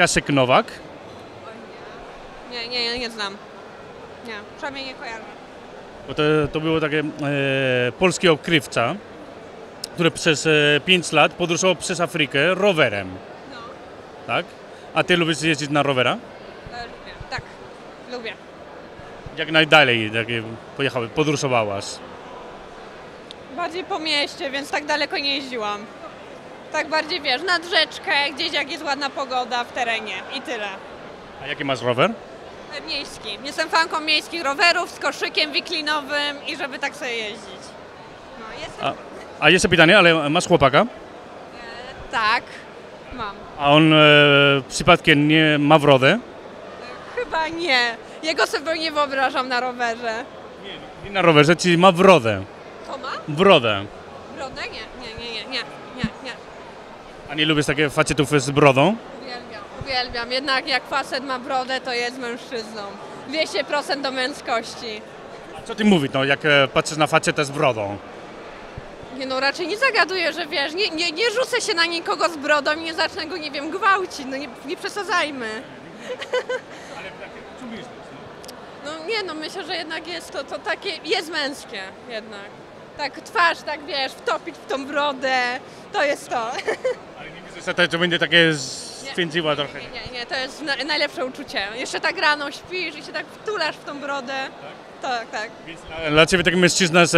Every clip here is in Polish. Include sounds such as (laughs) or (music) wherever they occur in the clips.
Kasek Nowak. Nie, nie, nie, nie znam. Nie, przynajmniej nie kojarzę. Bo to, to było takie e, polski odkrywca, który przez e, 5 lat podróżował przez Afrykę rowerem. No, Tak? A ty lubisz jeździć na rowera? e, lubię. Tak, lubię. Jak najdalej takie pojechały, podróżowałaś? Bardziej po mieście, więc tak daleko nie jeździłam. Tak bardziej, wiesz, nad rzeczkę, gdzieś jak jest ładna pogoda w terenie i tyle. A jaki masz rower? E, Miejski. Jestem fanką miejskich rowerów z koszykiem wiklinowym i żeby tak sobie jeździć. No, jestem... A, a jeszcze pytanie, ale masz chłopaka? Tak, mam. A on e, przypadkiem nie ma wrodę? Chyba nie. Jego sobie nie wyobrażam na rowerze. Nie na rowerze, czyli ma wrodę. To ma? Brodę. Brodę? Nie, nie, nie, nie, nie, nie, nie. A nie lubisz takie facetów z brodą? Uwielbiam, uwielbiam. Jednak jak facet ma brodę, to jest mężczyzną. 200% do męskości. A co ty mówisz, no, jak e, patrzysz na facetę z brodą? Nie no, raczej nie zagaduję, że wiesz, nie, nie, nie rzucę się na nikogo z brodą i nie zacznę go, nie wiem, gwałcić. No nie, nie przesadzajmy. No nie no, myślę, że jednak jest to, to takie, jest męskie jednak. Tak twarz, tak wiesz, wtopić w tą brodę, to jest to. (laughs) Ale nie widzę, że to, będzie takie święciła trochę. Nie, nie, nie, to jest na, najlepsze uczucie. Jeszcze tak rano śpisz i się tak wtulasz w tą brodę. Tak, tak. Więc dla, dla ciebie taki mężczyzna z,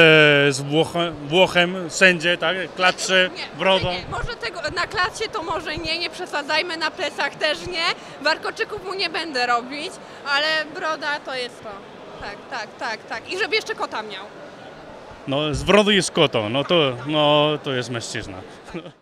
z Włochem, Włochem, wszędzie, tak? Klatrzy, Nie, brodą. może nie. Może tego, na klacie to może nie, nie przesadzajmy, na plecach też nie. Warkoczyków mu nie będę robić, ale broda to jest to. Tak, tak, tak, tak. I żeby jeszcze kota miał. No, z brody jest koto, no to, no, to jest mężczyzna. (laughs)